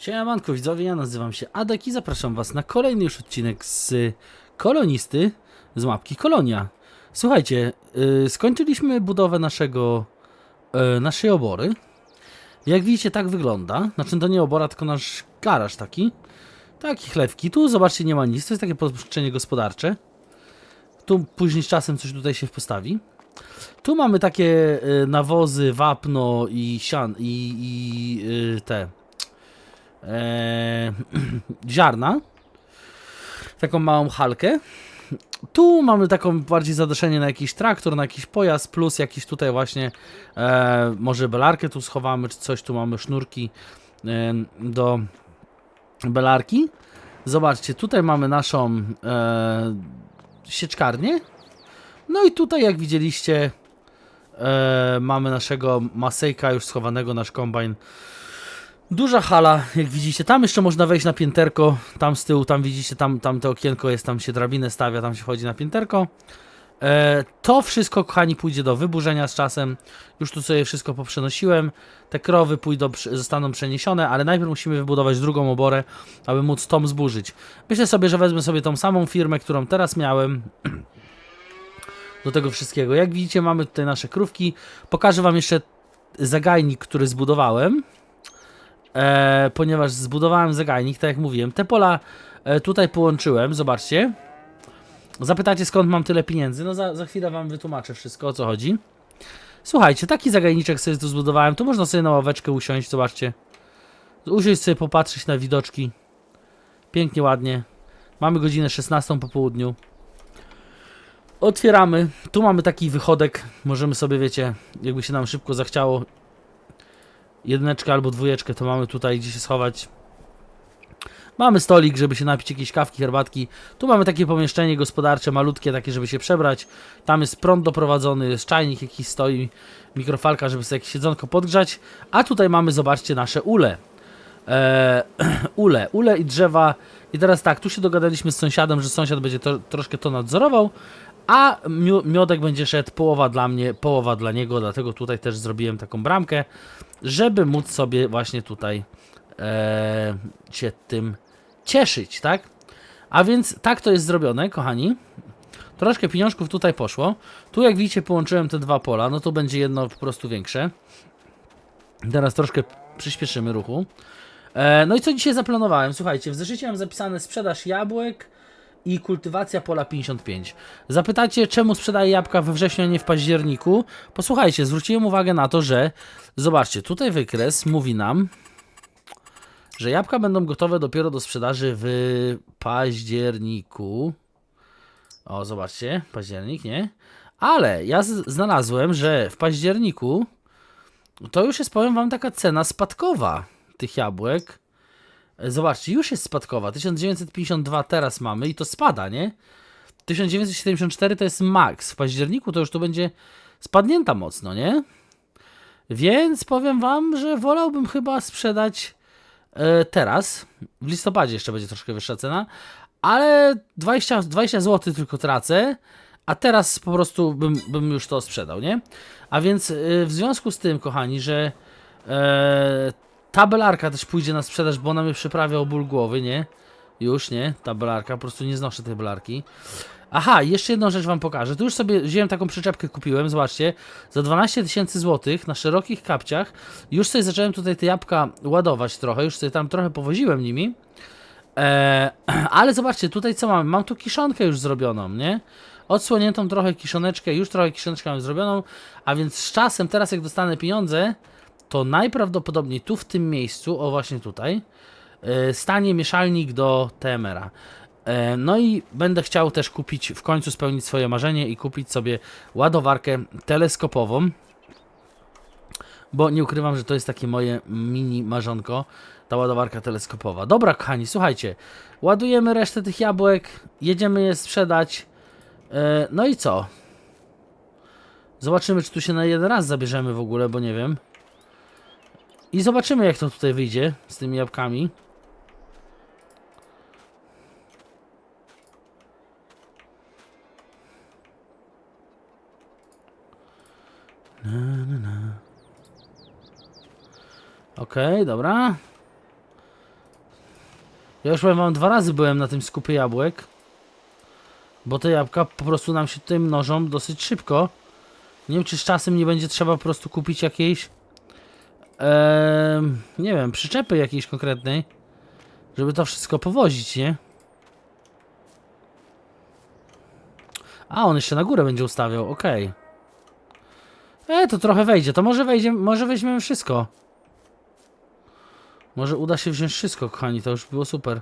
Siemanko widzowie, ja nazywam się Adek i zapraszam was na kolejny już odcinek z kolonisty z mapki Kolonia. Słuchajcie, yy, skończyliśmy budowę naszego, yy, naszej obory. Jak widzicie tak wygląda, znaczy to nie obora, tylko nasz garaż taki. Taki chlewki, tu zobaczcie nie ma nic, to jest takie pomieszczenie gospodarcze. Tu później z czasem coś tutaj się postawi. Tu mamy takie y, nawozy, wapno i sian i, i y, te e, ziarna. Taką małą halkę. Tu mamy taką bardziej zadaszenie na jakiś traktor, na jakiś pojazd, plus jakiś tutaj właśnie e, może belarkę tu schowamy, czy coś, tu mamy sznurki e, do belarki. Zobaczcie, tutaj mamy naszą e, sieczkarnię. No i tutaj jak widzieliście e, mamy naszego Masejka już schowanego, nasz kombajn Duża hala, jak widzicie, tam jeszcze można wejść na pięterko, tam z tyłu, tam widzicie, tam, tam to okienko jest, tam się drabinę stawia, tam się wchodzi na pięterko. E, to wszystko, kochani, pójdzie do wyburzenia z czasem. Już tu sobie wszystko poprzenosiłem. Te krowy pójdą, zostaną przeniesione, ale najpierw musimy wybudować drugą oborę, aby móc tą zburzyć. Myślę sobie, że wezmę sobie tą samą firmę, którą teraz miałem. Do tego wszystkiego. Jak widzicie, mamy tutaj nasze krówki. Pokażę Wam jeszcze zagajnik, który zbudowałem e, ponieważ zbudowałem zagajnik, tak jak mówiłem. Te pola e, tutaj połączyłem, zobaczcie. Zapytacie skąd mam tyle pieniędzy, no za, za chwilę wam wytłumaczę wszystko o co chodzi. Słuchajcie, taki zagajniczek sobie tu zbudowałem, tu można sobie na ławeczkę usiąść, zobaczcie. Usiąść sobie, popatrzeć na widoczki. Pięknie, ładnie. Mamy godzinę 16 po południu. Otwieramy. Tu mamy taki wychodek. Możemy sobie, wiecie, jakby się nam szybko zachciało, jedyneczkę albo dwójeczkę, to mamy tutaj gdzie się schować. Mamy stolik, żeby się napić jakieś kawki, herbatki. Tu mamy takie pomieszczenie gospodarcze, malutkie, takie, żeby się przebrać. Tam jest prąd doprowadzony, jest czajnik jakiś stoi, mikrofalka, żeby sobie jakieś siedzonko podgrzać. A tutaj mamy, zobaczcie, nasze ule. Eee, ule, ule i drzewa. I teraz tak, tu się dogadaliśmy z sąsiadem, że sąsiad będzie to, troszkę to nadzorował, a miodek będzie szedł połowa dla mnie, połowa dla niego, dlatego tutaj też zrobiłem taką bramkę, żeby móc sobie właśnie tutaj e, się tym cieszyć, tak? A więc tak to jest zrobione, kochani. Troszkę pieniążków tutaj poszło. Tu jak widzicie połączyłem te dwa pola, no to będzie jedno po prostu większe. Teraz troszkę przyspieszymy ruchu. E, no i co dzisiaj zaplanowałem? Słuchajcie, w zeszycie mam zapisane sprzedaż jabłek i kultywacja pola 55. Zapytacie, czemu sprzedaję jabłka we wrześniu, a nie w październiku? Posłuchajcie, zwróciłem uwagę na to, że zobaczcie, tutaj wykres mówi nam, że jabłka będą gotowe dopiero do sprzedaży w październiku. O, zobaczcie, październik, nie? Ale ja znalazłem, że w październiku to już jest, powiem wam, taka cena spadkowa tych jabłek. Zobaczcie, już jest spadkowa. 1952 teraz mamy i to spada, nie? 1974 to jest max. W październiku to już tu będzie spadnięta mocno, nie? Więc powiem wam, że wolałbym chyba sprzedać e, teraz. W listopadzie jeszcze będzie troszkę wyższa cena, ale 20, 20 zł tylko tracę, a teraz po prostu bym, bym już to sprzedał, nie? A więc e, w związku z tym, kochani, że e, ta belarka też pójdzie na sprzedaż, bo ona mnie przyprawia o ból głowy, nie? Już, nie? Ta belarka, po prostu nie znoszę tej belarki. Aha, jeszcze jedną rzecz wam pokażę. Tu już sobie wziąłem taką przyczepkę, kupiłem, zobaczcie, za 12 tysięcy złotych na szerokich kapciach. Już sobie zacząłem tutaj te jabłka ładować trochę, już sobie tam trochę powoziłem nimi. Eee, ale zobaczcie, tutaj co mam? Mam tu kiszonkę już zrobioną, nie? Odsłoniętą trochę kiszoneczkę, już trochę kiszoneczkę mam zrobioną, a więc z czasem, teraz jak dostanę pieniądze, to najprawdopodobniej tu w tym miejscu, o właśnie tutaj, e, stanie mieszalnik do TMR-a. E, No i będę chciał też kupić, w końcu spełnić swoje marzenie i kupić sobie ładowarkę teleskopową, bo nie ukrywam, że to jest takie moje mini marzonko, ta ładowarka teleskopowa. Dobra, kochani, słuchajcie, ładujemy resztę tych jabłek, jedziemy je sprzedać, E, no i co? Zobaczymy, czy tu się na jeden raz zabierzemy w ogóle, bo nie wiem. I zobaczymy, jak to tutaj wyjdzie z tymi jabłkami. Na, na, na. Okej, dobra. Ja już powiem wam, dwa razy byłem na tym skupie jabłek. Bo te jabłka po prostu nam się tutaj mnożą dosyć szybko. Nie wiem, czy z czasem nie będzie trzeba po prostu kupić jakiejś... nie wiem, przyczepy jakiejś konkretnej. Żeby to wszystko powozić, nie? A, on jeszcze na górę będzie ustawiał, okej. E, to trochę wejdzie. To może wejdzie, może weźmiemy wszystko. Może uda się wziąć wszystko, kochani, to już było super.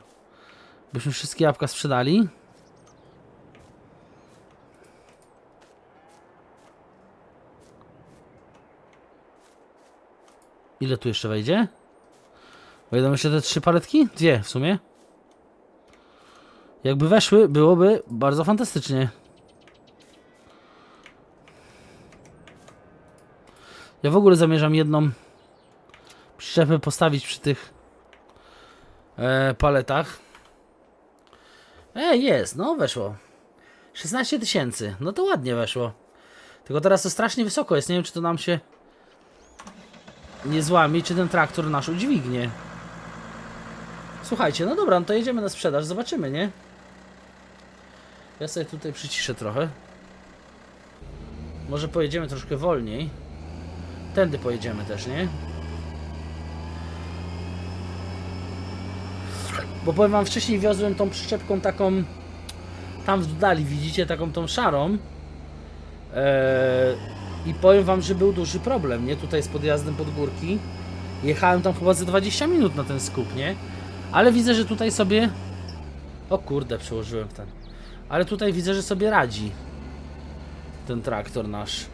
Byśmy wszystkie jabłka sprzedali. Ile tu jeszcze wejdzie? Wejdą jeszcze te trzy paletki? Dwie w sumie. Jakby weszły, byłoby bardzo fantastycznie. Ja w ogóle zamierzam jedną przyczepę postawić przy tych e, paletach. E, jest, no weszło. 16 tysięcy, no to ładnie weszło. Tylko teraz to strasznie wysoko jest, nie wiem czy to nam się nie złamie, czy ten traktor nasz udźwignie. Słuchajcie, no dobra, no to jedziemy na sprzedaż, zobaczymy, nie? Ja sobie tutaj przyciszę trochę. Może pojedziemy troszkę wolniej. Tędy pojedziemy też, nie? Bo powiem wam, wcześniej wiozłem tą przyczepką taką tam w dali, widzicie, taką tą szarą. Eee, I powiem wam, że był duży problem, nie? Tutaj z podjazdem pod górki. Jechałem tam chyba ze 20 minut na ten skup, nie? Ale widzę, że tutaj sobie... O kurde, przełożyłem ten. Ale tutaj widzę, że sobie radzi. Ten traktor nasz.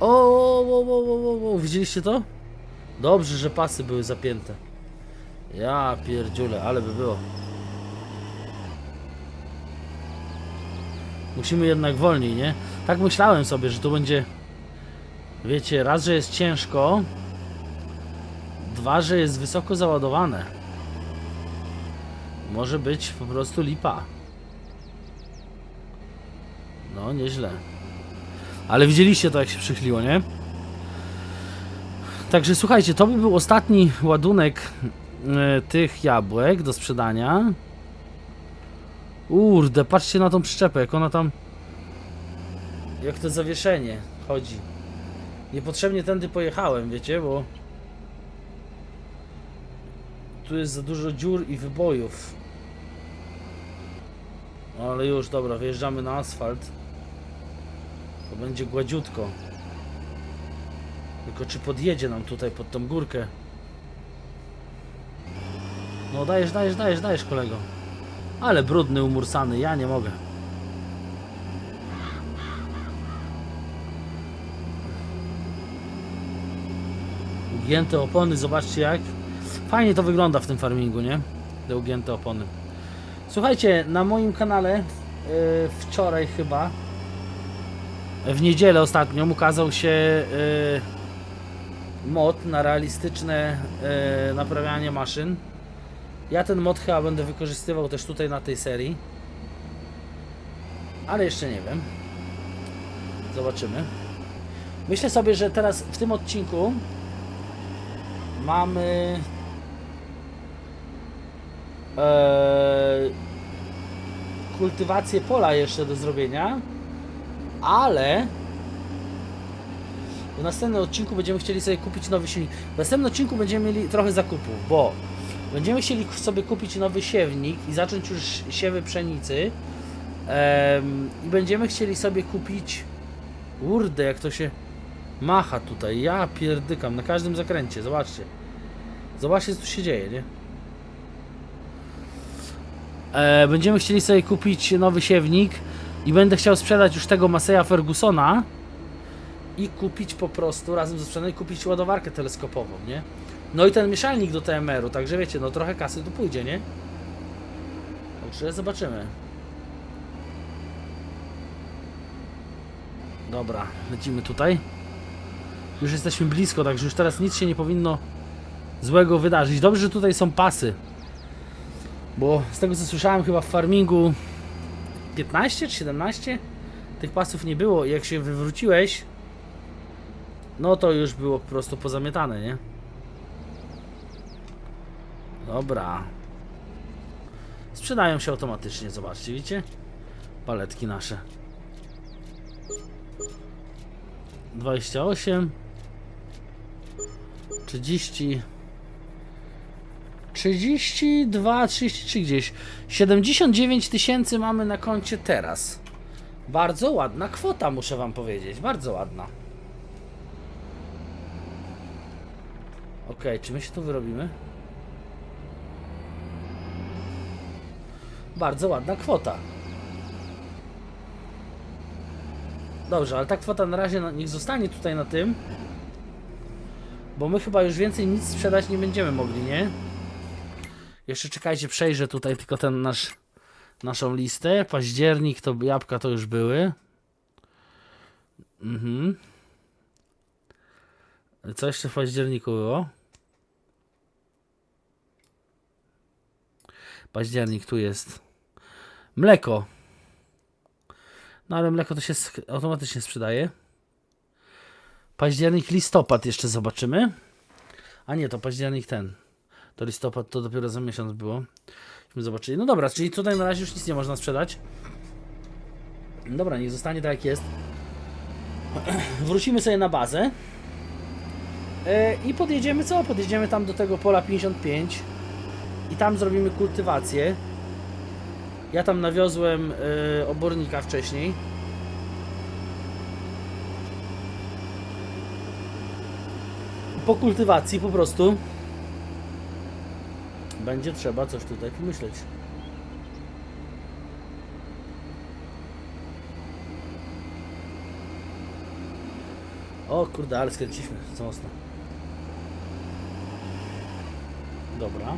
O, o, o, o, o, o, widzieliście to? Dobrze, że pasy były zapięte. Ja pierdziule, ale by było. Musimy jednak wolniej, nie? Tak myślałem sobie, że to będzie... Wiecie, raz, że jest ciężko. Dwa, że jest wysoko załadowane. Może być po prostu lipa. No, nieźle. Ale widzieliście to, jak się przychyliło, nie? Także słuchajcie, to by był ostatni ładunek e, tych jabłek do sprzedania. Urde, patrzcie na tą przyczepę, jak ona tam... Jak to zawieszenie chodzi. Niepotrzebnie tędy pojechałem, wiecie, bo... Tu jest za dużo dziur i wybojów. Ale już, dobra, wjeżdżamy na asfalt. To będzie gładziutko. Tylko czy podjedzie nam tutaj pod tą górkę? No dajesz, dajesz, dajesz, dajesz kolego. Ale brudny, umursany, ja nie mogę. Ugięte opony, zobaczcie jak. Fajnie to wygląda w tym farmingu, nie? Te ugięte opony. Słuchajcie, na moim kanale yy, wczoraj chyba w niedzielę ostatnią ukazał się yy, mod na realistyczne yy, naprawianie maszyn. Ja ten mod chyba będę wykorzystywał też tutaj na tej serii. Ale jeszcze nie wiem. Zobaczymy. Myślę sobie, że teraz w tym odcinku mamy Eee, kultywację pola jeszcze do zrobienia, ale w następnym odcinku będziemy chcieli sobie kupić nowy silnik. W następnym odcinku będziemy mieli trochę zakupów, bo będziemy chcieli sobie kupić nowy siewnik i zacząć już siewy pszenicy. Em, I będziemy chcieli sobie kupić. Kurde, jak to się macha tutaj. Ja pierdykam na każdym zakręcie. Zobaczcie. Zobaczcie, co tu się dzieje, nie? E, będziemy chcieli sobie kupić nowy siewnik i będę chciał sprzedać już tego Maseya Fergusona i kupić po prostu razem ze sprzedaną kupić ładowarkę teleskopową, nie? No i ten mieszalnik do TMR-u, także wiecie, no trochę kasy tu pójdzie, nie? Także zobaczymy. Dobra, lecimy tutaj. Już jesteśmy blisko, także już teraz nic się nie powinno złego wydarzyć. Dobrze, że tutaj są pasy. Bo z tego co słyszałem, chyba w farmingu 15 czy 17 tych pasów nie było. I jak się wywróciłeś, no to już było po prostu pozamiatane, nie? Dobra. Sprzedają się automatycznie, zobaczcie, widzicie? Paletki nasze. 28 30 32, 33 gdzieś. 79 tysięcy mamy na koncie teraz. Bardzo ładna kwota, muszę wam powiedzieć. Bardzo ładna. Okej, czy my się tu wyrobimy? Bardzo ładna kwota. Dobrze, ale ta kwota na razie no, niech zostanie tutaj na tym. Bo my chyba już więcej nic sprzedać nie będziemy mogli, nie? Jeszcze czekajcie, przejrzę tutaj tylko ten nasz naszą listę. Październik to jabłka to już były. Mhm. Co jeszcze w październiku było? Październik tu jest. Mleko. No ale mleko to się automatycznie sprzedaje. Październik, listopad jeszcze zobaczymy. A nie, to październik ten. To listopad to dopiero za miesiąc było. Myśmy zobaczyli. No dobra, czyli tutaj na razie już nic nie można sprzedać. Dobra, niech zostanie tak jak jest. Wrócimy sobie na bazę. E, I podjedziemy co? Podjedziemy tam do tego pola 55 i tam zrobimy kultywację. Ja tam nawiozłem e, obornika wcześniej. Po kultywacji po prostu będzie trzeba coś tutaj pomyśleć. O kurde, ale skręciliśmy co mocno. Dobra.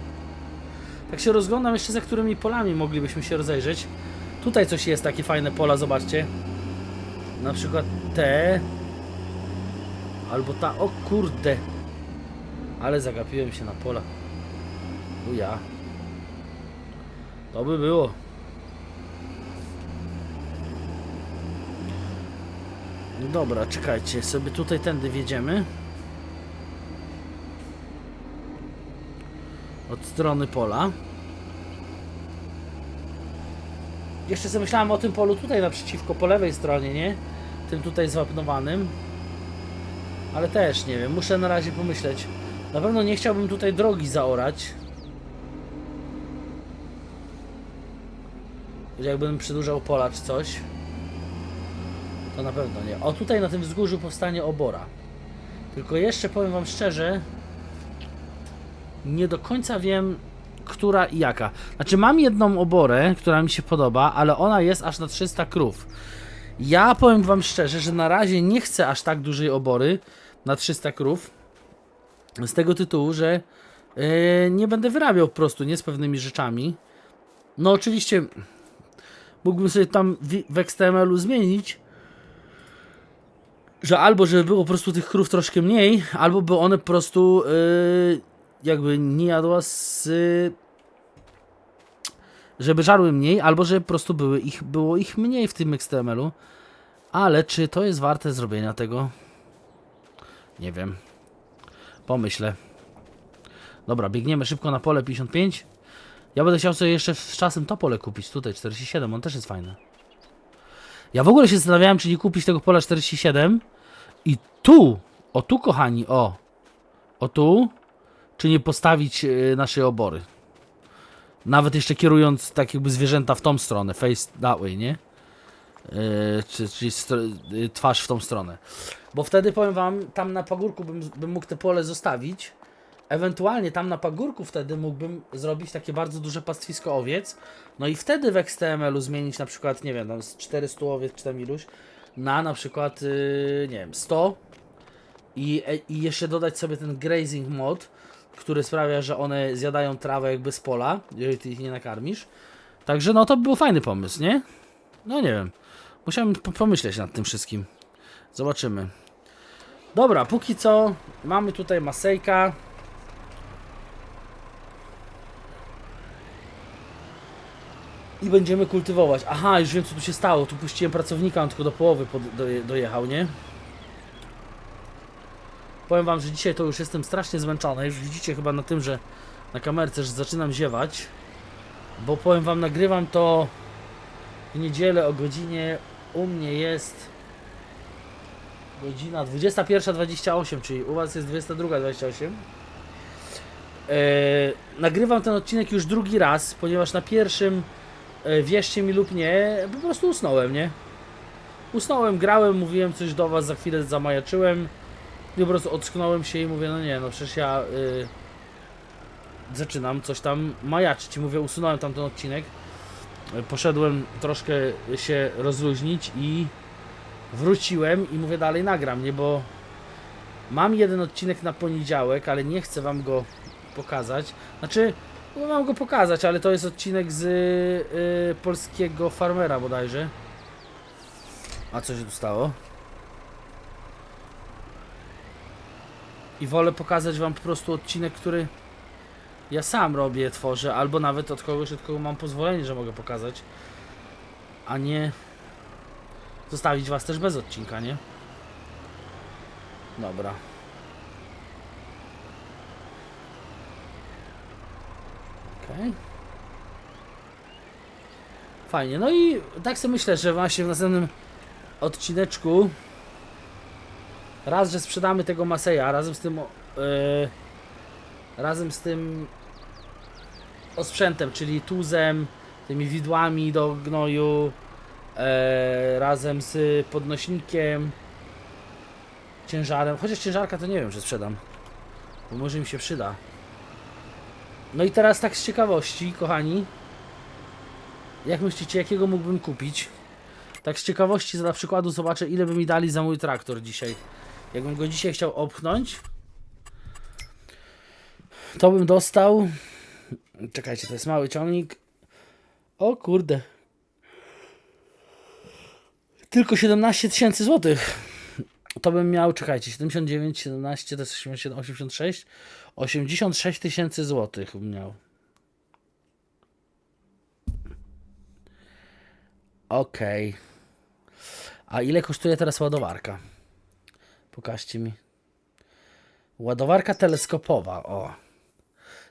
Tak się rozglądam jeszcze za którymi polami moglibyśmy się rozejrzeć. Tutaj coś jest, takie fajne pola, zobaczcie. Na przykład te. Albo ta, o kurde. Ale zagapiłem się na pola. Uja. To by było. No Dobra, czekajcie, sobie tutaj tędy wjedziemy. Od strony pola. Jeszcze sobie myślałem o tym polu tutaj naprzeciwko, po lewej stronie, nie? Tym tutaj zwapnowanym. Ale też nie wiem, muszę na razie pomyśleć. Na pewno nie chciałbym tutaj drogi zaorać. Jakbym przedłużał pola czy coś. To na pewno nie. O, tutaj na tym wzgórzu powstanie obora. Tylko jeszcze powiem wam szczerze, nie do końca wiem, która i jaka. Znaczy, mam jedną oborę, która mi się podoba, ale ona jest aż na 300 krów. Ja powiem Wam szczerze, że na razie nie chcę aż tak dużej obory na 300 krów. Z tego tytułu, że yy, nie będę wyrabiał po prostu nie z pewnymi rzeczami. No, oczywiście mógłbym sobie tam w, w XTML-u zmienić, że albo żeby było po prostu tych krów troszkę mniej, albo by one po prostu yy, jakby nie jadła z. żeby żarły mniej, albo żeby po prostu były ich, było ich mniej w tym XTML-u. Ale czy to jest warte zrobienia tego? Nie wiem. Pomyślę. Dobra, biegniemy szybko na pole 55. Ja będę chciał sobie jeszcze z czasem to pole kupić. Tutaj 47, on też jest fajny. Ja w ogóle się zastanawiałem, czy nie kupić tego pola 47 i tu, o tu kochani, o, o tu, czy nie postawić y, naszej obory. Nawet jeszcze kierując tak jakby zwierzęta w tą stronę, face that way, nie? Yy, czy, czyli y, twarz w tą stronę. Bo wtedy powiem wam, tam na pagórku bym, bym mógł te pole zostawić. Ewentualnie tam na pagórku wtedy mógłbym zrobić takie bardzo duże pastwisko owiec. No i wtedy w XTML-u zmienić na przykład, nie wiem, tam z 400 owiec czy tam iluś na na przykład, yy, nie wiem, 100 i, e, i jeszcze dodać sobie ten grazing mod, który sprawia, że one zjadają trawę jakby z pola, jeżeli ty ich nie nakarmisz. Także no to by był fajny pomysł, nie? No nie wiem. Musiałem po- pomyśleć nad tym wszystkim. Zobaczymy. Dobra, póki co mamy tutaj masejka. I będziemy kultywować. Aha, już wiem co tu się stało. Tu puściłem pracownika, on tylko do połowy doje, dojechał, nie? Powiem wam, że dzisiaj to już jestem strasznie zmęczony. Już widzicie chyba na tym, że na kamerce, że zaczynam ziewać. Bo powiem wam, nagrywam to w niedzielę o godzinie u mnie jest godzina 21.28, czyli u was jest 22.28. E, nagrywam ten odcinek już drugi raz, ponieważ na pierwszym, e, wierzcie mi lub nie, po prostu usnąłem, nie? Usnąłem, grałem, mówiłem coś do was, za chwilę zamajaczyłem i po prostu ocknąłem się i mówię, no nie, no przecież ja y, zaczynam coś tam majaczyć i mówię, usunąłem tamten odcinek. Y, Poszedłem troszkę się rozluźnić i wróciłem i mówię dalej nagram, nie, bo mam jeden odcinek na poniedziałek, ale nie chcę wam go pokazać. Znaczy, no mam go pokazać, ale to jest odcinek z y, polskiego farmera bodajże. A co się tu stało? I wolę pokazać wam po prostu odcinek, który ja sam robię, tworzę, albo nawet od kogoś, od kogo mam pozwolenie, że mogę pokazać, a nie zostawić was też bez odcinka, nie? Dobra. Okej. Fajnie, no i tak sobie myślę, że właśnie w następnym odcineczku raz, że sprzedamy tego Maseja, razem z tym e, razem z tym osprzętem, czyli tuzem, tymi widłami do gnoju, e, razem z podnośnikiem, ciężarem, chociaż ciężarka to nie wiem, że sprzedam, bo może mi się przyda. No i teraz tak z ciekawości, kochani, jak myślicie, jakiego mógłbym kupić? Tak z ciekawości, za przykładu zobaczę, ile by mi dali za mój traktor dzisiaj. Jakbym go dzisiaj chciał opchnąć, to bym dostał. Czekajcie, to jest mały ciągnik. O kurde. Tylko 17 tysięcy złotych. To bym miał, czekajcie, 79, 17, to jest 87, 86. 86 tysięcy złotych bym miał. Okej. A ile kosztuje teraz ładowarka? Pokażcie mi. Ładowarka teleskopowa, o.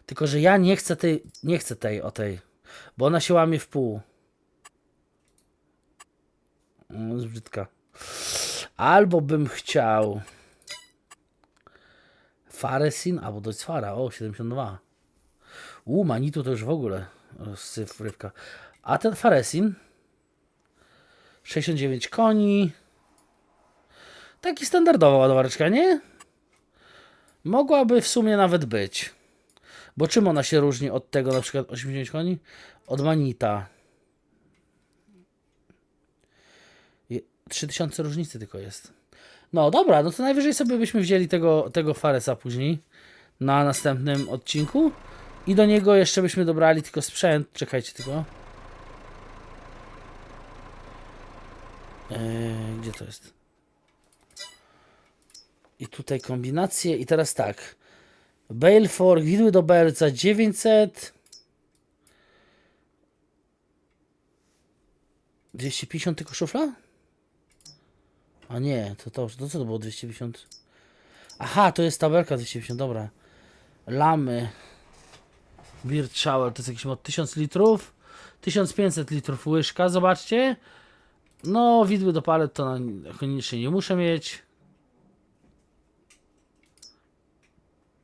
Tylko, że ja nie chcę tej, nie chcę tej, o tej, bo ona się łamie w pół. No, brzydka. Albo bym chciał Faresin, albo Fara, o, 72. U, Manitu to już w ogóle rozsyfrywka. A ten Faresin 69 koni. Taki standardowa ładowareczka, nie? Mogłaby w sumie nawet być. Bo czym ona się różni od tego na przykład 80 koni? Od Manita. Je- 3000 różnicy tylko jest. No dobra, no to najwyżej sobie byśmy wzięli tego, tego Faresa później na następnym odcinku i do niego jeszcze byśmy dobrali tylko sprzęt. Czekajcie tylko. Eee, gdzie to jest? I tutaj kombinacje. I teraz tak. Balfour, widły do berca 900. 250 tylko szufla? A nie, to to, to co to było 250? Aha, to jest tabelka 250, dobra. Lamy. Beer shower to jest jakiś mod 1000 litrów. 1500 litrów łyżka, zobaczcie. No, widły do palet to na- koniecznie nie muszę mieć.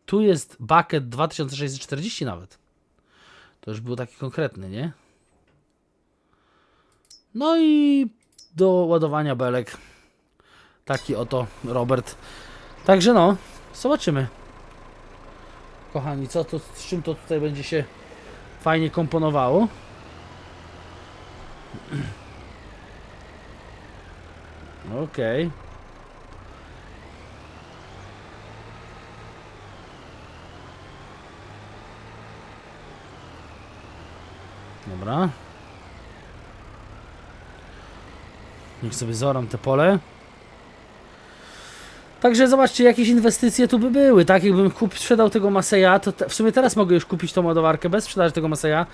Tu jest bucket 2640 nawet. To już był taki konkretny, nie? No i do ładowania belek. Taki oto Robert. Także no, zobaczymy. Kochani, co to, z czym to tutaj będzie się fajnie komponowało. Okej. Dobra. Niech sobie zoram te pole. Także zobaczcie, jakieś inwestycje tu by były, tak? Jakbym kup, sprzedał tego Maseja, to te, w sumie teraz mogę już kupić tą ładowarkę bez sprzedaży tego Maseja,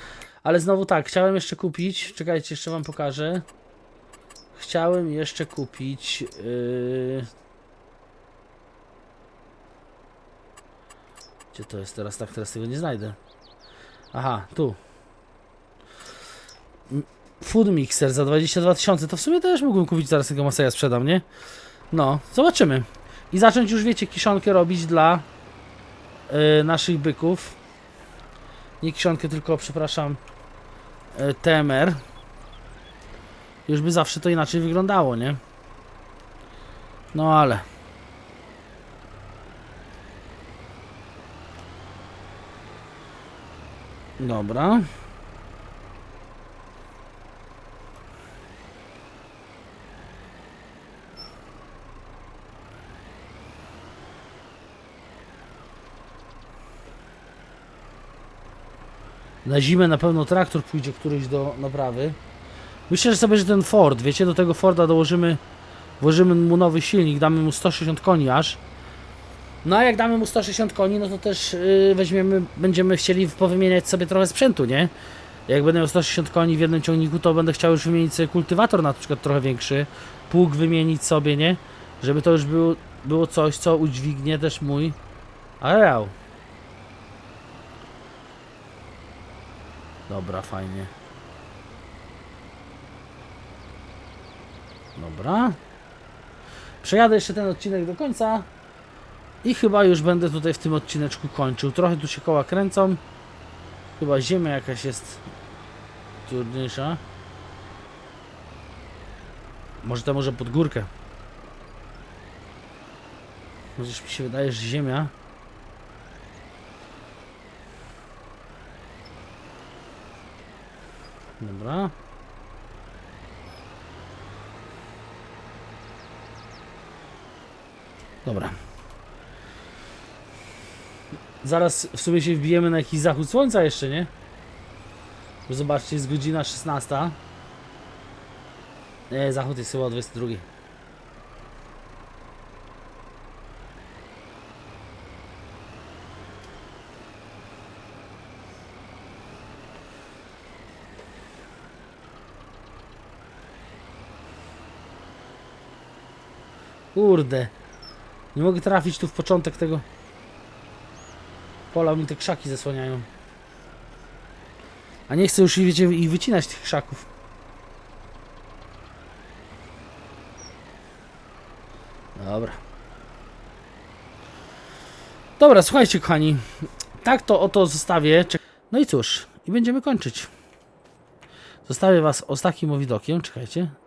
ale znowu tak, chciałem jeszcze kupić, czekajcie, jeszcze wam pokażę. Chciałem jeszcze kupić. Yy... Gdzie to jest teraz? Tak, teraz tego nie znajdę. Aha, tu. Food mixer za 22 tysiące, to w sumie też mógłbym kupić, zaraz tego Maseja sprzedam, nie? No, zobaczymy. I zacząć już, wiecie, kiszonkę robić dla y, naszych byków. Nie kiszonkę, tylko, przepraszam, y, TMR. Już by zawsze to inaczej wyglądało, nie? No ale... Dobra. Na zimę na pewno traktor pójdzie któryś do naprawy. Myślę, że sobie, że ten Ford, wiecie, do tego Forda dołożymy, włożymy mu nowy silnik, damy mu 160 koni aż. No a jak damy mu 160 koni, no to też yy, weźmiemy, będziemy chcieli powymieniać sobie trochę sprzętu, nie? Jak będę miał 160 koni w jednym ciągniku, to będę chciał już wymienić sobie kultywator na przykład trochę większy, pług wymienić sobie, nie? Żeby to już było, było coś, co udźwignie też mój areał. Dobra, fajnie. Dobra. Przejadę jeszcze ten odcinek do końca. I chyba już będę tutaj w tym odcineczku kończył. Trochę tu się koła kręcą. Chyba ziemia jakaś jest trudniejsza. Może to może pod górkę. Chociaż mi się wydaje, że ziemia. Dobra. Dobra. Zaraz w sumie się wbijemy na jakiś zachód słońca jeszcze, nie? Bo zobaczcie, jest godzina 16. Nie, zachód jest chyba o 22. Kurde. Nie mogę trafić tu w początek tego pola, mi te krzaki zasłaniają. A nie chcę już wiecie, ich wycinać tych krzaków. Dobra. Dobra, słuchajcie kochani. Tak to oto zostawię. No i cóż, i będziemy kończyć. Zostawię was z takim widokiem. Czekajcie.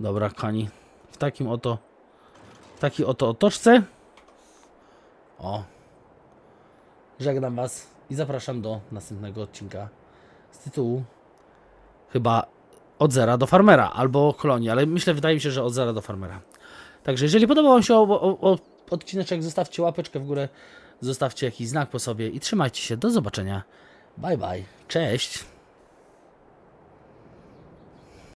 Dobra, kochani. W takim oto w takiej oto otoczce. O. Żegnam was i zapraszam do następnego odcinka z tytułu chyba od zera do farmera albo kolonii, ale myślę, wydaje mi się, że od zera do farmera. Także jeżeli podobał Wam się o, o, o odcineczek, zostawcie łapeczkę w górę, zostawcie jakiś znak po sobie i trzymajcie się. Do zobaczenia. Bye bye. Cześć.